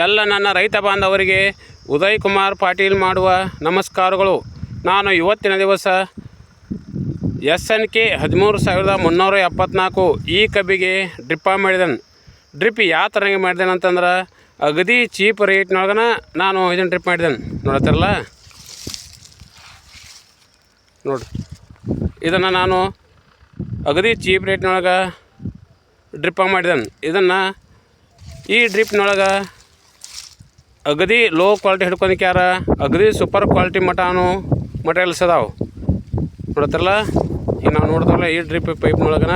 ಎಲ್ಲ ನನ್ನ ರೈತ ಬಾಂಧವರಿಗೆ ಉದಯ್ ಕುಮಾರ್ ಪಾಟೀಲ್ ಮಾಡುವ ನಮಸ್ಕಾರಗಳು. ನಾನು ಇವತ್ತಿನ ದಿವಸ ಎಸ್ ಎನ್ ಕೆ ಹದಿಮೂರು ಸಾವಿರದ ಮುನ್ನೂರ ಎಪ್ಪತ್ನಾಲ್ಕು ಈ ಕಬ್ಬಿಗೆ ಡ್ರಿಪ್ಪ ಮಾಡಿದನು. ಡ್ರಿಪ್ ಯಾವ ಥರಂಗೆ ಮಾಡಿದೆನ ಅಂತಂದ್ರೆ ಅಗದಿ ಚೀಪ್ ರೇಟ್ನೊಳಗನ ನಾನು ಇದನ್ನು ಡ್ರಿಪ್ ಮಾಡಿದೆನು. ನೋಡತ್ತಿರಲ್ಲ? ನೋಡ್ರಿ ಇದನ್ನು ನಾನು ಅಗದಿ ಚೀಪ್ ರೇಟ್ನೊಳಗೆ ಡ್ರಿಪ್ಪ ಮಾಡಿದೆನು. ಇದನ್ನು ಈ ಡ್ರಿಪ್ನೊಳಗೆ ಅಗದಿ ಲೋ ಕ್ವಾಲಿಟಿ ಹಿಡ್ಕೊಳಕ್ಕೆ ಯಾರ? ಅಗದಿ ಸೂಪರ್ ಕ್ವಾಲಿಟಿ ಮಟಾನು ಮಟೀರಿಯಲ್ಸ್ ಅದಾವೆ. ನೋಡತ್ತಿರಲ್ಲ? ಈಗ ನಾವು ನೋಡಿದ್ರಲ್ಲ ಈ ಡ್ರಿಪ್ ಪೈಪ್ನೊಳಗನ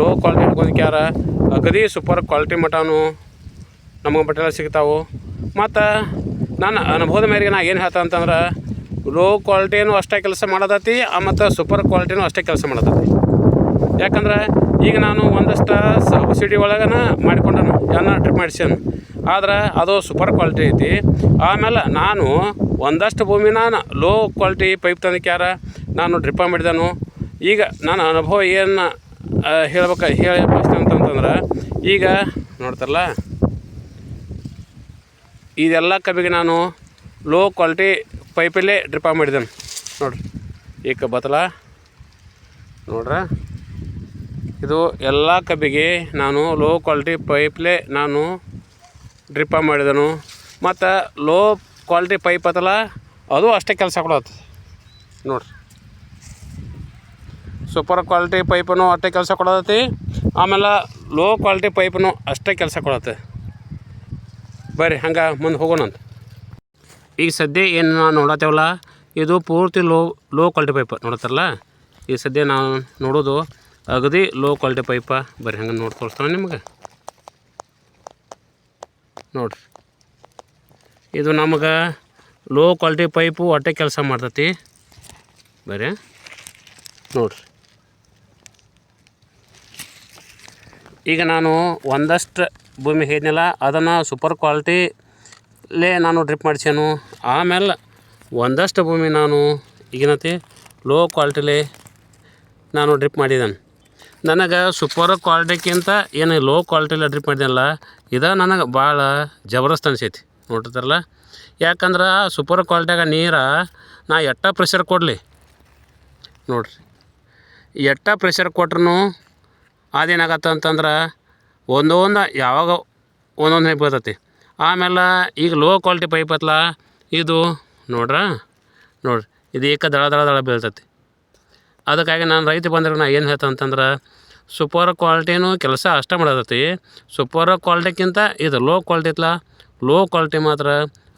ಲೋ ಕ್ವಾಲಿಟಿ ಹಿಡ್ಕೊಳಕ್ಕೆ ಯಾರ? ಅಗದಿ ಸೂಪರ್ ಕ್ವಾಲಿಟಿ ಮಟಾನು ನಮಗೆ ಮಟೀರಿಯಲ್ ಸಿಗ್ತಾವೆ. ಮತ್ತು ನನ್ನ ಅನುಭವದ ಮೇರೆಗೆ ನಾ ಏನು ಹೇಳ್ತಾ ಅಂತಂದ್ರೆ ಲೋ ಕ್ವಾಲಿಟಿನೂ ಅಷ್ಟೇ ಕೆಲಸ ಮಾಡೋದತಿ ಮತ್ತು ಸೂಪರ್ ಕ್ವಾಲಿಟಿನೂ ಅಷ್ಟೇ ಕೆಲಸ ಮಾಡೋದತಿ. ಯಾಕಂದ್ರೆ ಈಗ ನಾನು ಒಂದಷ್ಟು ಸಬ್ಸಿಡಿ ಒಳಗನ ಮಾಡಿಕೊಂಡನು ಎಲ್ಲ ಟ್ರಿಪ್ ಮಾಡಿಸ್ಯಾನ. ಆದ್ರೆ ಅದು ಸೂಪರ್ ಕ್ವಾಲಿಟಿ ಐತಿ. ಆಮೇಲೆ ನಾನು ಒಂದಷ್ಟು ಭೂಮಿ ನಾನು ಲೋ ಕ್ವಾಲಿಟಿ ಪೈಪ್ ತಂದಿಕ್ಯಾರ ಯಾರ ನಾನು ಡ್ರಿಪ್ಪ ಮಾಡಿದನು. ಈಗ ನನ್ನ ಅನುಭವ ಏನು ಹೇಳ್ಬೇಕು, ಹೇಳಿ ಅಂತಂತಂದ್ರೆ, ಈಗ ನೋಡ್ತಾರಲ್ಲ, ಇದೆಲ್ಲ ಕಬ್ಬಿಗೆ ನಾನು ಲೋ ಕ್ವಾಲಿಟಿ ಪೈಪಲ್ಲೇ ಡ್ರಿಪ್ಪ ಮಾಡಿದ್ದೇನೆ ನೋಡ್ರಿ, ಈಗ ಬತ್ತಲ, ನೋಡ್ರ, ಇದು ಎಲ್ಲ ಕಬ್ಬಿಗೆ ನಾನು ಲೋ ಕ್ವಾಲಿಟಿ ಪೈಪ್ಲೇ ನಾನು ಡ್ರಿಪ್ಪ ಮಾಡಿದನು. ಮತ್ತು ಲೋ ಕ್ವಾಲಿಟಿ ಪೈಪ್ ಅದಲ್ಲ ಅದು ಅಷ್ಟೇ ಕೆಲಸ ಕೊಡತ್ತೆ. ನೋಡ್ರಿ. ಸೂಪರ್ ಕ್ವಾಲಿಟಿ ಪೈಪನು ಅಷ್ಟೇ ಕೆಲಸ ಕೊಡತೈತಿ ಆಮೇಲೆ ಲೋ ಕ್ವಾಲಿಟಿ ಪೈಪನು ಅಷ್ಟೇ ಕೆಲಸ ಕೊಡತ್ತೆ. ಬರ್ರಿ, ಹಂಗೆ ಮುಂದೆ ಹೋಗೋಣಂತ ಈಗ ಸದ್ಯ ಏನು ನಾವು ನೋಡತ್ತೇವಲ್ಲ, ಇದು ಪೂರ್ತಿ ಲೋ ಲೋ ಕ್ವಾಲಿಟಿ ಪೈಪ್ ನೋಡತ್ತಾರಲ್ಲ? ಈ ಸದ್ಯ ನಾವು ನೋಡೋದು ಅಗದಿ ಲೋ ಕ್ವಾಲಿಟಿ ಪೈಪ ಬರ್ರಿ, ಹಂಗೆ ನೋಡಿ ತೋರಿಸ್ತಾನೆ ನಿಮಗೆ. ನೋಡ್ರಿ. ಇದು ನಮಗೆ ಲೋ ಕ್ವಾಲಿಟಿ ಪೈಪು ಹೊಟ್ಟೆ ಕೆಲಸ ಮಾಡ್ತತಿ. ಬರೇ ನೋಡ್ರಿ. ಈಗ ನಾನು ಒಂದಷ್ಟು ಭೂಮಿ ಹೇಳಿದ್ನಲ್ಲ, ಅದನ್ನು ಸೂಪರ್ ಕ್ವಾಲಿಟಿಲೇ ನಾನು ಡ್ರಿಪ್ ಮಾಡಿಸ್ಯಾನು ಆಮೇಲೆ ಒಂದಷ್ಟು ಭೂಮಿ ನಾನು ಈಗಿನತಿ ಲೋ ಕ್ವಾಲಿಟಿಲಿ ನಾನು ಡ್ರಿಪ್ ಮಾಡಿದ್ದೇನೆ. ನನಗೆ ಸೂಪರ್ ಕ್ವಾಲಿಟಿಗಿಂತ ಏನು ಲೋ ಕ್ವಾಲಿಟಿಲಿ ಡ್ರಿಪ್ ಮಾಡಿದ್ನಲ್ಲ ಇದು ನನಗೆ ಭಾಳ ಜಬರ್ದಸ್ತ್ ಅನಿಸೈತಿ. ನೋಡ್ತಾರಲ್ಲ ಯಾಕಂದ್ರೆ ಸೂಪರ್ ಕ್ವಾಲಿಟಿಯಾಗ ನೀರು ನಾ ಎಟ್ಟ ಪ್ರೆಷರ್ ಕೊಡಲಿ? ನೋಡಿರಿ. ಎಟ್ಟ ಪ್ರೆಷರ್ ಕೊಟ್ರು ಅದೇನಾಗತ್ತೆ ಅಂತಂದ್ರೆ ಒಂದೊಂದು ಯಾವಾಗ ಒಂದೊಂದು ಹೈಪ್ ಬರ್ತೈತಿ. ಆಮೇಲೆ ಈಗ ಲೋ ಕ್ವಾಲಿಟಿ ಪೈಪ್ ಐತಲ್ಲ ಇದು ನೋಡ್ರ? ನೋಡ್ರಿ. ಇದು ಏಕ ದಳ ದಳ ದಳ ಬೀಳ್ತೈತಿ. ಅದಕ್ಕಾಗಿ ನಾನು ರೈತ ಬಂದ್ರೆ ನಾ ಏನು ಹೇಳ್ತಾ ಅಂತಂದ್ರೆ ಸೂಪರ್ ಕ್ವಾಲಿಟಿನೂ ಕೆಲಸ ಅಷ್ಟೇ ಮಾಡತೈತಿ. ಸೂಪರ್ ಕ್ವಾಲಿಟಿಗಿಂತ ಇದು ಲೋ ಕ್ವಾಲಿಟಿ ಇತ್ತಲ್ಲ ಲೋ ಕ್ವಾಲಿಟಿ ಮಾತ್ರ.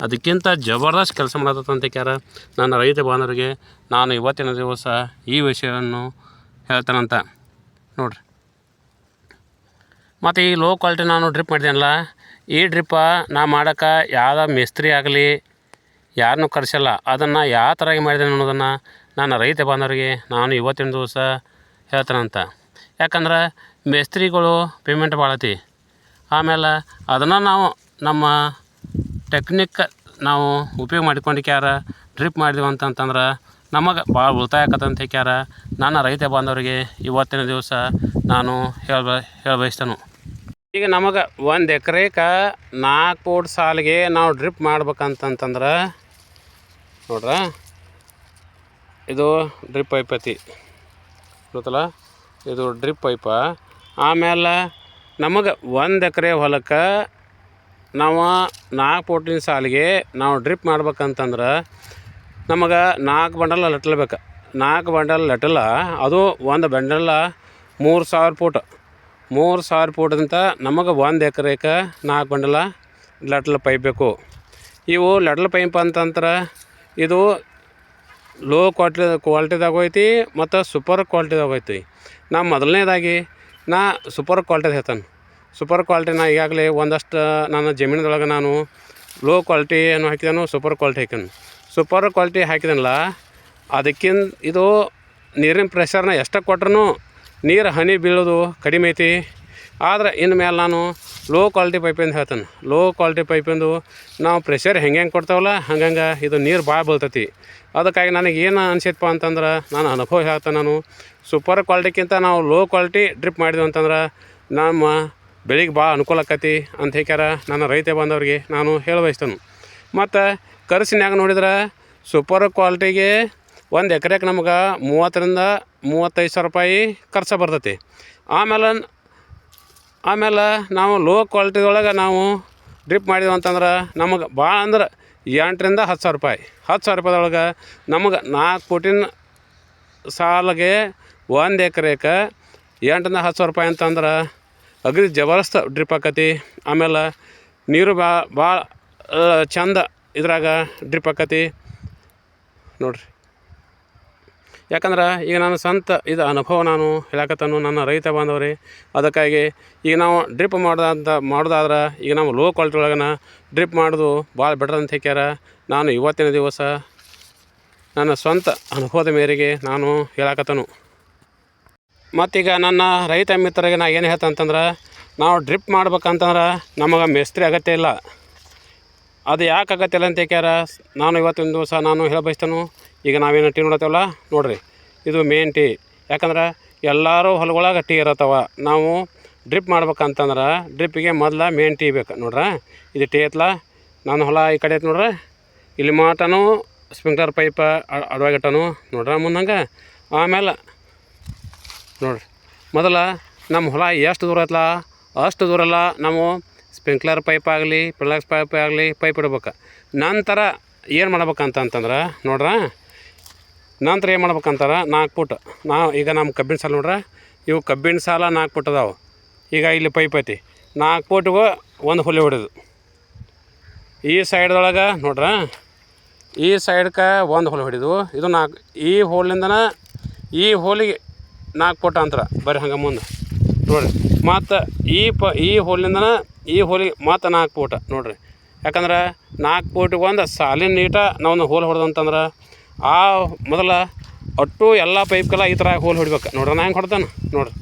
ಅದಕ್ಕಿಂತ ಜಬರ್ದಸ್ತ್ ಕೆಲಸ ಮಾಡತೈತೆ ಅಂತ ಕ್ಯಾರ ನನ್ನ ರೈತ ಬಾಂಧವರಿಗೆ. ನಾನು ಇವತ್ತಿನ ದಿವಸ ಈ ವಿಷಯವನ್ನು ಹೇಳ್ತಾನಂತ. ನೋಡ್ರಿ. ಮತ್ತು ಈ ಲೋ ಕ್ವಾಲಿಟಿ ನಾನು ಡ್ರಿಪ್ ಮಾಡಿದೆನಲ್ಲ, ಈ ಡ್ರಿಪ್ಪ ನಾ ಮಾಡೋಕೆ ಯಾವ ಮಿಸ್ತ್ರಿ ಆಗಲಿ ಯಾರನ್ನು ಕರೆಸಲ್ಲ. ಅದನ್ನು ಯಾವ ಥರ ಮಾಡಿದೆ ಅನ್ನೋದನ್ನು ನಾನು ರೈತ ಬಾಂಧವರಿಗೆ ನಾನು ಇವತ್ತಿನ ದಿವಸ ಹೇಳ್ತಾನಂತ. ಯಾಕಂದ್ರೆ ಮೇಸ್ತ್ರಿಗಳು ಪೇಮೆಂಟ್ ಭಾಳ ಐತಿ. ಆಮೇಲೆ ಅದನ್ನು ನಾವು ನಮ್ಮ ಟೆಕ್ನಿಕ್ ನಾವು ಉಪಯೋಗ ಮಾಡಿಕೊಂಡಿಕ್ಯಾರ ಡ್ರಿಪ್ ಮಾಡಿದೆವು ಅಂತಂತಂದ್ರೆ ನಮಗೆ ಭಾಳ ಉಳಿತಾಯ ಆಕತ್ತಂತ ಅಂತ ನಾನು ರೈತ ಬಾಂಧವರಿಗೆ ಇವತ್ತಿನ ದಿವಸ ನಾನು ಹೇಳ ಹೇಳ ಬಯಸ್ತೇನೆ ಈಗ ನಮಗೆ ಒಂದು ಎಕರೆಗೆ ನಾಲ್ಕು ಫೂಟ್ ಸಾಲಿಗೆ ನಾವು ಡ್ರಿಪ್ ಮಾಡ್ಬೇಕಂತಂತಂದ್ರೆ ನೋಡ್ರ, ಇದು ಡ್ರಿಪ್ ಐಪತಿ. ಗೊತ್ತಲ್ಲ? ಇದು ಡ್ರಿಪ್ ಪೈಪ ಆಮೇಲೆ ನಮಗೆ ಒಂದು ಎಕರೆ ಹೊಲಕ್ಕೆ ನಾವು ನಾಲ್ಕು ಫೂಟಿನ ಸಾಲಿಗೆ ನಾವು ಡ್ರಿಪ್ ಮಾಡ್ಬೇಕಂತಂದ್ರೆ ನಮಗೆ ನಾಲ್ಕು ಬಂಡಲ್ ಲಟ್ಲ್ ಬೇಕು ನಾಲ್ಕು ಬಂಡಲ್ ಲಟಲ ಅದು ಒಂದು ಬಂಡಲ್ಲ ಮೂರು ಸಾವಿರ ಫೂಟ್. ಮೂರು ಸಾವಿರ ಫೂಟಿಂತ ನಮಗೆ ಒಂದು ಎಕರೆಗೆ ನಾಲ್ಕು ಬಂಡಲ ಲಟ್ಲ ಪೈಪ್ ಬೇಕು. ಇವು ಲಟ್ಲ ಪೈಪ್ ಅಂತಂದ್ರೆ ಇದು ಲೋ ಕ್ವಾಲಿಟಿ ಕ್ವಾಲ್ಟಿದಾಗ ಐತಿ ಮತ್ತು ಸೂಪರ್ ಕ್ವಾಲ್ಟಿದಾಗ ಐತಿ ನಾ ಮೊದಲನೇದಾಗಿ, ನಾ ಸೂಪರ್ ಕ್ವಾಲ್ಟಿದು ಹೇಳ್ತಾನೆ. ಸೂಪರ್ ಕ್ವಾಲ್ಟಿ ನಾ ಈಗಾಗಲೇ ಒಂದಷ್ಟು, ನನ್ನ ಜಮೀನದೊಳಗೆ ನಾನು ಲೋ ಕ್ವಾಲಿಟಿ ಏನು ಹಾಕಿದನು ಸೂಪರ್ ಕ್ವಾಲ್ಟಿ ಹಾಕಿದ್ನು. ಸೂಪರ್ ಕ್ವಾಲಿಟಿ ಹಾಕಿದನಲ್ಲ, ಅದಕ್ಕಿಂತ ಇದು ನೀರಿನ ಪ್ರೆಷರ್ನ ಎಷ್ಟು ಕೊಟ್ರೂ ನೀರು ಹನಿ ಬೀಳೋದು ಕಡಿಮೆ ಐತಿ. ಆದ್ರೆ ಇನ್ನು ಮೇಲೆ ನಾನು ಲೋ ಕ್ವಾಲಿಟಿ ಪೈಪಿಂದ ಹೇಳ್ತೇನೆ. ಲೋ ಕ್ವಾಲಿಟಿ ಪೈಪಿಂದು ನಾವು ಪ್ರೆಷರ್ ಹೆಂಗೆ ಹೆಂಗೆ ಕೊಡ್ತಾವಲ್ಲ, ಹಂಗಂಗೆ ಇದು ನೀರು ಭಾಳ ಬೀಳ್ತೈತಿ. ಅದಕ್ಕಾಗಿ ನನಗೆ ಏನು ಅನ್ಸೈತಪ್ಪ ಅಂತಂದ್ರೆ ನಾನು ಅನುಭವ ಹೇಳ್ತೇನೆ ನಾನು. ಸೂಪರ್ ಕ್ವಾಲಿಟಿಗಿಂತ ನಾವು ಲೋ ಕ್ವಾಲಿಟಿ ಡ್ರಿಪ್ ಮಾಡಿದ್ವಿ ಅಂತಂದ್ರೆ ನಮ್ಮ ಬೆಳಿಗ್ಗೆ ಭಾಳ ಅನುಕೂಲ ಆಕತಿ ಅಂತ ಹೇಳ್ಯಾರ ನನ್ನ ರೈತ ಬಂದವ್ರಿಗೆ ನಾನು ಹೇಳ ಬಯಸ್ತೇನೆ ಮತ್ತು ಕರ್ಸಿನ್ಯಾಗ ನೋಡಿದ್ರೆ ಸೂಪರ್ ಕ್ವಾಲಿಟಿಗೆ ಒಂದು ಎಕರೆಗೆ ನಮ್ಗೆ ಮೂವತ್ತರಿಂದ ಮೂವತ್ತೈದು ಸಾವಿರ ರೂಪಾಯಿ ಖರ್ಚು ಬರ್ತೈತಿ. ಆಮೇಲೆ ಆಮೇಲೆ ನಾವು ಲೋ ಕ್ವಾಲಿಟಿ ಒಳಗೆ ನಾವು ಡ್ರಿಪ್ ಮಾಡಿದೆವು ಅಂತಂದ್ರೆ ನಮಗೆ ಭಾಳ ಅಂದ್ರೆ ಎಂಟರಿಂದ ಹತ್ತು ಸಾವಿರ ರೂಪಾಯಿ. ಹತ್ತು ಸಾವಿರ ರೂಪಾಯ್ದೊಳಗೆ ನಮಗೆ ನಾಲ್ಕು ಕೋಟಿನ ಸಾಲಿಗೆ ಒಂದು ಎಕ್ರೆಗೆ ಎಂಟರಿಂದ ಹತ್ತು ಸಾವಿರ ರೂಪಾಯಿ ಅಂತಂದ್ರೆ ಅಗ್ರಿ ಜಬರ್ದಸ್ತ್ ಡ್ರಿಪ್ ಆಕತಿ. ಆಮೇಲೆ ನೀರು ಭಾಳ ಭಾಳ ಚಂದ ಇದ್ರಾಗ ಡ್ರಿಪ್ ಆಕತಿ. ನೋಡಿರಿ. ಯಾಕಂದ್ರೆ ಈಗ ನಾನು ಸ್ವಂತ ಇದು ಅನುಭವ ನಾನು ಹೇಳಕತ್ತನು, ನನ್ನ ರೈತ ಬಾಂಧವರೇ, ಅದಕ್ಕಾಗಿ ಈಗ ನಾವು ಡ್ರಿಪ್ ಮಾಡ್ದಂಥ ಮಾಡೋದಾದ್ರೆ ಈಗ ನಾವು ಲೋ ಕ್ವಾಲಿಟಿ ಒಳಗನ ಡ್ರಿಪ್ ಮಾಡೋದು ಭಾಳ ಬೆಟರ್ ಅಂತ ಹೇಳ್ಯಾರ ನಾನು ಇವತ್ತಿನ ದಿವಸ ನನ್ನ ಸ್ವಂತ ಅನುಭವದ ಮೇರೆಗೆ ನಾನು ಹೇಳಕತ್ತನು. ಮತ್ತೀಗ ನನ್ನ ರೈತ ಮಿತ್ರರಿಗೆ ನಾ ಏನು ಹೇಳ್ತ ಅಂತಂದ್ರೆ, ನಾವು ಡ್ರಿಪ್ ಮಾಡ್ಬೇಕಂತಂದ್ರೆ ನಮಗೆ ಮೇಸ್ತ್ರಿ ಅಗತ್ಯ ಇಲ್ಲ. ಅದು ಯಾಕೆ ಅಗತ್ಯ ಇಲ್ಲ ಅಂತ ಹೇಳ್ಯಾರ ನಾನು ಇವತ್ತಿನ ದಿವಸ ನಾನು ಹೇಳ ಬಯಸ್ತೇನೆ ಈಗ ನಾವೇನು ಟೀ ನೋಡತ್ತೇವಲ್ಲ? ನೋಡಿರಿ, ಇದು ಮೇನ್ ಟೀ. ಯಾಕಂದ್ರೆ ಎಲ್ಲರೂ ಹೊಲಗೊಳಗೆ ಟೀ ಇರತ್ತವ. ನಾವು ಡ್ರಿಪ್ ಮಾಡ್ಬೇಕಂತಂದ್ರೆ ಡ್ರಿಪ್ಪಿಗೆ ಮೊದಲ ಮೇನ್ ಟೀ ಬೇಕು. ನೋಡ್ರ, ಇದು ಟೀ ಐತ್ಲ? ನಾನು ಹೊಲ ಈ ಕಡೆ ಐತೆ ನೋಡ್ರಿ. ಇಲ್ಲಿ ಮಾಟನು ಸ್ಪ್ರಿಂಕ್ಲರ್ ಪೈಪ ಅಡವಾಗಿಟ್ಟನು, ನೋಡ್ರ ಮುಂದಂಗೆ? ಆಮೇಲೆ, ನೋಡ್ರಿ, ಮೊದಲ ನಮ್ಮ ಹೊಲ ಎಷ್ಟು ದೂರ ಐತ್ಲ? ಅಷ್ಟು ದೂರ ಎಲ್ಲ ನಾವು ಸ್ಪ್ರಿಂಕ್ಲರ್ ಪೈಪ್ ಆಗಲಿ ಪ್ರಿಲಾಕ್ಸ್ ಪೈಪ್ ಆಗಲಿ ಪೈಪ್ ಇಡ್ಬೇಕು. ನಂತರ ಏನು ಮಾಡ್ಬೇಕಂತಂತಂದ್ರೆ, ನೋಡ್ರ ನಂತರ ಏನು ಮಾಡ್ಬೇಕಂತಾರೆ, ನಾಲ್ಕು ಫುಟ್ ನಾ ಈಗ ನಮ್ಮ ಕಬ್ಬಿನ ಸಾಲ ನೋಡ್ರೆ, ಇವು ಕಬ್ಬಿನ ಸಾಲ ನಾಲ್ಕು ಫುಟ್ ಅದಾವೆ. ಈಗ ಇಲ್ಲಿ ಪೈಪ್ ಐತಿ. ನಾಲ್ಕು ಫುಟ್ಗೂ ಒಂದು ಹುಲಿ ಹೊಡೆದು. ಈ ಸೈಡ್ದೊಳಗೆ ನೋಡ್ರ, ಈ ಸೈಡ್ಕ ಒಂದು ಹೋಲ್ ಹೊಡೆದು, ಇದು ನಾಲ್ಕು, ಈ ಹೋಲಿಂದನ ಈ ಹೋಲಿಗೆ ನಾಲ್ಕು ಫುಟ್ ಅಂತರ. ಬರೀ ಹಂಗೆ ಮುಂದೆ. ನೋಡಿರಿ, ಮತ್ತು ಈ ಪ, ಈ ಹೋಲಿಂದನ ಈ ಹೋಲಿಗೆ ಮತ್ತು ನಾಲ್ಕು ಫೂಟ ನೋಡಿರಿ. ಯಾಕಂದ್ರೆ ನಾಲ್ಕು ಫೂಟಿಗೆ ಒಂದು ಸಾಲಿನ ನೀಟ ನಾವು ಹೋಲ್ ಹೊಡೆದಂತಂದ್ರೆ ಆ ಮೊದಲ ಒಟ್ಟು ಎಲ್ಲ ಪೈಪ್ಗೆಲ್ಲ ಈ ಥರ ಹೋಲ್ ಹೊಡಿಬೇಕು. ನೋಡ್ರಿ, ನಾ ಹೆಂಗೆ ಹೊಡ್ದಾನ? ನೋಡ್ರಿ.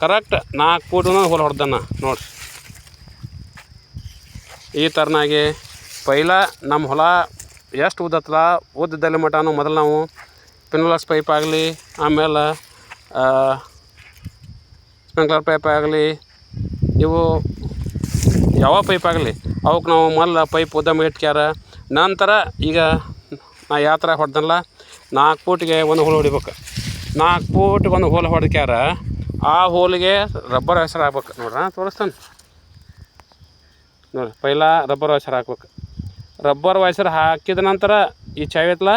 ಕರೆಕ್ಟ್ ನಾಲ್ಕು ಫೂಟು ಹೋಲ್ ಹೊಡ್ದಾನ. ನೋಡ್ರಿ. ಈ ಥರನಾಗಿ ಪೈಲ ನಮ್ಮ ಹೊಲ ಎಷ್ಟು ಉದ್ದತ್ತಲ್ಲ ಉದ್ದದಲ್ಲಿ ಮಟನು ಮೊದಲು ನಾವು ಪಿನ್ಲಾಸ್ ಪೈಪ್ ಆಗಲಿ, ಆಮೇಲೆ ಸ್ಪ್ರಿಂಕ್ಲರ್ ಪೈಪ್ ಆಗಲಿ, ಇವು ಯಾವ ಪೈಪ್ ಆಗಲಿ ಅವಕ್ಕೆ ನಾವು ಮೊದಲು ಪೈಪ್ ಉದ್ದಮ ಇಟ್ಕ್ಯಾರ. ನಂತರ ಈಗ ನಾ ಯಾವ ಥರ ಹೊಡೆದಲ್ಲ ನಾಲ್ಕು ಫೂಟಿಗೆ ಒಂದು ಹೋಲು ಹೊಡಿಬೇಕು. ನಾಲ್ಕು ಫೂಟಿಗೆ ಒಂದು ಹೋಲು ಹೊಡ್ಕ್ಯಾರ, ಆ ಹೋಲಿಗೆ ರಬ್ಬರ್ ಹೆಸರು ಹಾಕ್ಬೇಕು. ನೋಡ್ರ ತೋರಿಸ್ತಾನೆ. ನೋಡಿ ಪೈಲ ರಬ್ಬರ್ ವಾಯ್ಸರ್ ಹಾಕ್ಬೇಕು. ರಬ್ಬರ್ ವಾಯ್ಸರ್ ಹಾಕಿದ ನಂತರ ಈ ಚಾವಿ ಐತಲ್ಲ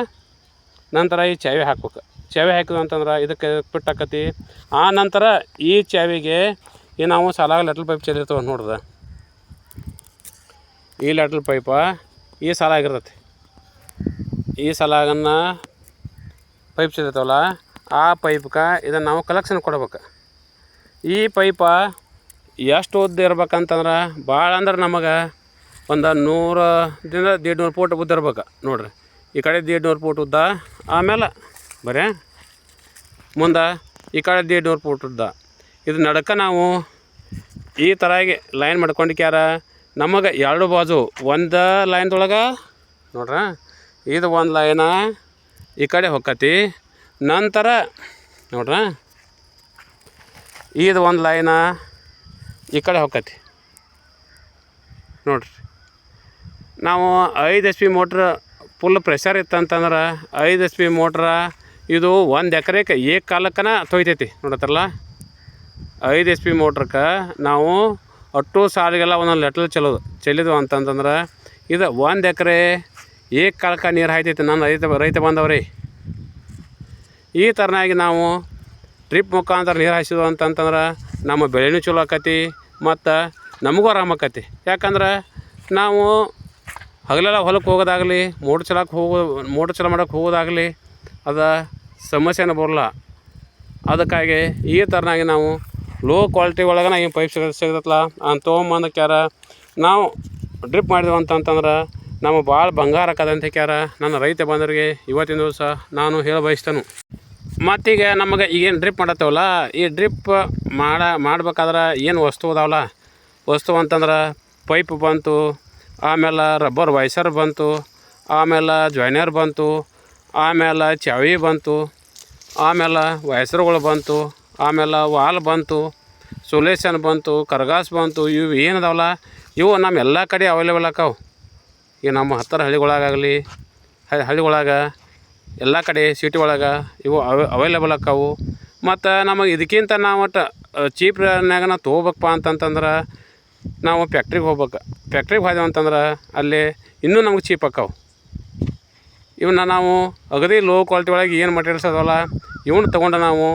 ನಂತರ ಈ ಚಾವಿ ಹಾಕ್ಬೇಕು. ಚಾವಿ ಹಾಕಿದ್ವು ಅಂತಂದ್ರೆ ಇದಕ್ಕೆ ಫಿಟ್ ಆಕತಿ ಆ ನಂತರ ಈ ಚಾವಿಗೆ ಈ ನಾವು ಸಾಲಾಗ ಲೆಟ್ಲ್ ಪೈಪ್ ಚೆಲ್ಲಿರ್ತೇವೆ ನೋಡ್ದ ಈ ಲೆಟ್ಲ್ ಪೈಪ ಈ ಸಾಲ ಆಗಿರ್ತೈತಿ ಈ ಸಲಾಗನ್ನ ಪೈಪ್ ಚೆಲ್ಲಿರ್ತಾವಲ್ಲ ಆ ಪೈಪ್ಗೆ ಇದನ್ನು ನಾವು ಕಲೆಕ್ಷನ್ ಕೊಡ್ಬೇಕು. ಈ ಪೈಪ ಎಷ್ಟು ಉದ್ದ ಇರ್ಬೇಕಂತಂದ್ರೆ ಭಾಳ ಅಂದ್ರೆ ನಮಗೆ ಒಂದು ನೂರದಿಂದ ದೇಡ್ ನೂರು ಫೂಟ್ ಉದ್ದ ಇರ್ಬೇಕು ನೋಡ್ರಿ. ಈ ಕಡೆ ದೇಡ್ ನೂರು ಫೂಟ್ ಉದ್ದ, ಆಮೇಲೆ ಬರೇ ಮುಂದೆ ಈ ಕಡೆ ದೇಡ್ ನೂರು ಫೂಟ್ ಉದ್ದ. ಇದು ನಡಕ ನಾವು ಈ ಥರಾಗಿ ಲೈನ್ ಮಾಡ್ಕೊಂಡಿಕ್ಯಾರ, ನಮಗೆ ಎರಡು ಬಾಜು ಒಂದು ಲೈನ್ದೊಳಗೆ ನೋಡ್ರ ಇದು ಒಂದು ಲೈನ ಈ ಕಡೆ ಹೊಕ್ಕತಿ ನಂತರ, ನೋಡ್ರ? ಇದು ಒಂದು ಲೈನ ಈ ಕಡೆ ಹೊಕ್ಕತಿ ನೋಡ್ರಿ. ನಾವು ಐದು H P motor full pressure ಇತ್ತಂತಂದ್ರೆ ಐದು ಎಚ್ ಪಿ ಮೋಟ್ರ ಇದು ಒಂದು ಎಕರೆಗೆ ಏಕ ಕಾಲಕ್ಕನ ತೊಯ್ತೈತಿ. ನೋಡತ್ತಲ್ಲ ಐದು ಎಚ್ ಪಿ ಮೋಟ್ರಕ್ಕೆ ನಾವು ಅಷ್ಟು ಸಾಲಿಗೆಲ್ಲ ಒಂದೊಂದು ಲೆಟ್ಲ್ ಚೆಲ್ಲೋದು ಚೆಲ್ಲಿದ್ವು ಅಂತಂತಂದ್ರೆ ಇದು ಒಂದು ಎಕರೆ ಏಕ ಕಾಲಕ್ಕೆ ನೀರು ಹಾಯ್ತೈತೆ ನನ್ನ ರೈತ ರೈತ ಬಾಂಧವ್ರಿ. ಈ ಥರನಾಗಿ ನಾವು ಡ್ರಿಪ್ ಮುಖಾಂತರ ನೀರು ಹಾಯಿಸಿದ್ವು ಅಂತಂತಂದ್ರೆ ನಮ್ಮ ಬೆಳೆನೂ ಚಲೋ ಆಕತಿ ಮತ್ತು ನಮಗೂ ಆರಾಮ ಆಕತಿ. ಯಾಕಂದ್ರೆ ನಾವು ಹಗಲೆಲ್ಲ ಹೊಲಕ್ಕೆ ಹೋಗೋದಾಗಲಿ, ಮೋಟ್ರ್ ಚಲಕ್ಕೆ ಹೋಗೋ ಮೋಟ್ರ್ ಚಲ ಮಾಡೋಕೆ ಹೋಗೋದಾಗಲಿ ಅದು ಸಮಸ್ಯೆನ ಬರಲ್ಲ. ಅದಕ್ಕಾಗಿ ಈ ಥರನಾಗಿ ನಾವು ಲೋ ಕ್ವಾಲಿಟಿ ಒಳಗೆ ಏನು ಪೈಪ್ ಸಿಗ ಸಿಗತ್ತಲ್ಲ ಅಂತ ತೊಗೊಂಬಂದು ಕ್ಯಾರ ನಾವು ಡ್ರಿಪ್ ಮಾಡಿದೆವು ಅಂತಂತಂದ್ರೆ ನಾವು ಭಾಳ ಬಂಗಾರ ಅಂತ ಕ್ಯಾರ ನನ್ನ ರೈತ ಬಂದರಿಗೆ ಇವತ್ತಿನ ದಿವಸ ನಾನು ಹೇಳ ಬಯಸ್ತೇನೆ. ಮತ್ತೀಗ ನಮಗೆ ಈಗೇನು ಡ್ರಿಪ್ ಮಾಡತ್ತೇವಲ್ಲ, ಈ ಡ್ರಿಪ್ ಮಾಡ, ಮಾಡ್ಬೇಕಾದ್ರೆ ಏನು ವಸ್ತು ಅದಾವಲ್ಲ? ವಸ್ತು ಅಂತಂದ್ರೆ ಪೈಪ್ ಬಂತು, ಆಮೇಲೆ ರಬ್ಬರ್ ವೈಸರ್ ಬಂತು, ಆಮೇಲೆ ಜಾಯ್ನರ್ ಬಂತು, ಆಮೇಲೆ ಚಾವಿ ಬಂತು, ಆಮೇಲೆ ವೈಸರ್ಗಳು ಬಂತು, ಆಮೇಲೆ ವಾಲ್ ಬಂತು ಸೊಲ್ಯೂಷನ್ ಬಂತು, ಕರ್ಗಾಸ್ ಬಂತು, ಇವು ಏನದಾವಲ್ಲ ಇವು ನಮ್ಮ ಎಲ್ಲ ಕಡೆ ಅವೈಲೇಬಲ್ ಆಕಾವು ಈಗ ನಮ್ಮ ಹತ್ತಿರ ಹಳ್ಳಿಗಳಾಗಲಿ ಹಳ್ಳಿಗಳಾಗ ಎಲ್ಲ ಕಡೆ ಸಿಟಿ ಒಳಗೆ ಇವು ಅವ ಅವೈಲೇಬಲ್ ಆಕ್ಕಾವು ಮತ್ತು ನಮಗೆ ಇದಕ್ಕಿಂತ ನಾವು ಒಟ್ಟು ಚೀಪ್ನಾಗ ನಾವು ತೊಗೋಬೇಕಪ್ಪ ಅಂತಂತಂದ್ರೆ ನಾವು ಫ್ಯಾಕ್ಟ್ರಿಗೆ ಹೋಗ್ಬೇಕು. ಫ್ಯಾಕ್ಟ್ರಿಗೆ ಹೋದೆವು ಅಂತಂದ್ರೆ ಅಲ್ಲಿ ಇನ್ನೂ ನಮ್ಗೆ ಚೀಪ್ ಆಕ್ಕಾವು ಇವನ್ನ ನಾವು ಅಗದಿ ಲೋ ಕ್ವಾಲಿಟಿ ಒಳಗೆ ಏನು ಮಟೀರಿಯಲ್ಸ್ ಅದವಲ್ಲ ಇವನ್ನ ತೊಗೊಂಡು ನಾವು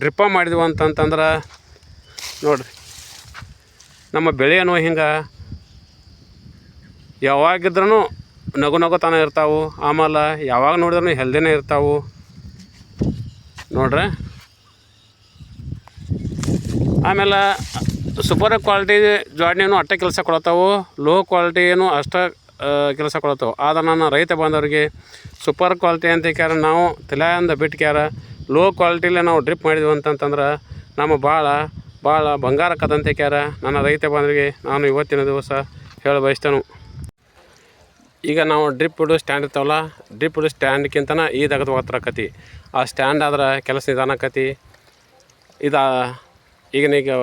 ಡ್ರಿಪ್ಪ ಮಾಡಿದೆವು ಅಂತಂತಂದ್ರೆ ನೋಡಿರಿ, ನಮ್ಮ ಬೆಳೆ ಬೆಳೆಯನ್ನು ಹಿಂಗೆ ಯಾವಾಗಿದ್ರೂ ನಗು ನಗುತಾನೆ ಇರ್ತಾವೆ. ಆಮೇಲೆ ಯಾವಾಗ ನೋಡಿದ್ರೂ ಹೆಲ್ದಿನೇ ಇರ್ತಾವೆ. ನೋಡ್ರಿ. ಆಮೇಲೆ ಸೂಪರ್ ಕ್ವಾಲಿಟಿ ಜೋಡಣೆನೂ ಅಷ್ಟೇ ಕೆಲಸ ಕೊಡ್ತಾವೆ. ಲೋ ಕ್ವಾಲಿಟಿನೂ ಅಷ್ಟೇ ಕೆಲಸ ಕೊಡ್ತಾವೆ. ಆದ್ರೆ ನಾನು ರೈತ ಬಾಂಧವ್ರಿಗೆ ಸೂಪರ್ ಕ್ವಾಲಿಟಿ ಅಂತ ನಾವು ತಲೆಯಿಂದ ಬಿಟ್ಟು ಕ್ಯಾರ ಲೋ ಕ್ವಾಲಿಟಿಲೇ ನಾವು ಡ್ರಿಪ್ ಮಾಡಿದ್ವಿ ಅಂತಂತಂದ್ರೆ ನಮ್ಮ ಭಾಳ ಭಾಳ ಬಂಗಾರ ಕದಂತೆ ಕ್ಯಾರ ನನ್ನ ರೈತ ಬಾಂಧವರಿಗೆ ನಾನು ಇವತ್ತಿನ ದಿವಸ ಹೇಳ ಬಯಸ್ತೇನೆ ಈಗ ನಾವು ಡ್ರಿಪ್ ಹಿಡಿದು ಸ್ಟ್ಯಾಂಡ್ ಇರ್ತಾವಲ್ಲ ಡ್ರಿಪ್ ಹಿಡಿದು ಸ್ಟ್ಯಾಂಡ್ಗಿಂತನ ಈ ತೆಗೆದು ಕತಿ ಆ ಸ್ಟ್ಯಾಂಡ್ ಆದ್ರೆ ಕೆಲಸ ನಿಧಾನ ಆಕತಿ. ಇದು ಈಗಿನೀಗ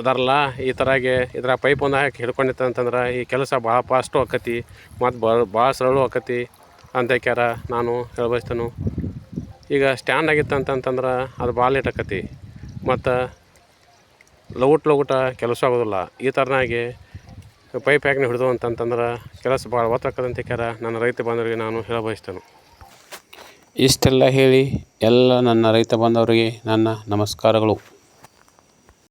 ಅದಾರಲ್ಲ, ಈ ಥರಾಗೆ ಇದರ ಪೈಪ್ ಒಂದು ಹಾಕಿ ಹಿಡ್ಕೊಂಡಿತ್ತು ಅಂತಂದ್ರೆ ಈ ಕೆಲಸ ಭಾಳ ಫಾಸ್ಟು ಆಕತಿ, ಮತ್ತು ಭಾಳ ಭಾಳ ಸರಳು ಆಕತಿ ಅಂತ ಕ್ಯಾರ ನಾನು ಹೇಳ್ಬಯಸ್ತೇನೆ. ಈಗ ಸ್ಟ್ಯಾಂಡ್ ಆಗಿತ್ತು ಅಂತಂತಂದ್ರೆ ಅದು ಭಾಳ ಲೇಟ್ ಆಕತಿ. ಮತ್ತು ಲಗುಟ್ ಲಗುಟ ಕೆಲಸ ಆಗೋದಿಲ್ಲ. ಈ ಥರನಾಗಿ ಪೈಪ್ ಹ್ಯಾಕ್ನ ಹಿಡಿದು ಅಂತಂತಂದ್ರೆ ಕೆಲಸ ಭಾಳ ಒತ್ತಾಕದಂತೆ ಕ್ಯಾರ ನನ್ನ ರೈತ ಬಾಂಧವರಿಗೆ ನಾನು ಹೇಳ ಬಯಸ್ತೇನೆ. ಇಷ್ಟೆಲ್ಲ ಹೇಳಿ ಎಲ್ಲ ನನ್ನ ರೈತ ಬಾಂಧವರಿಗೆ ನನ್ನ ನಮಸ್ಕಾರಗಳು.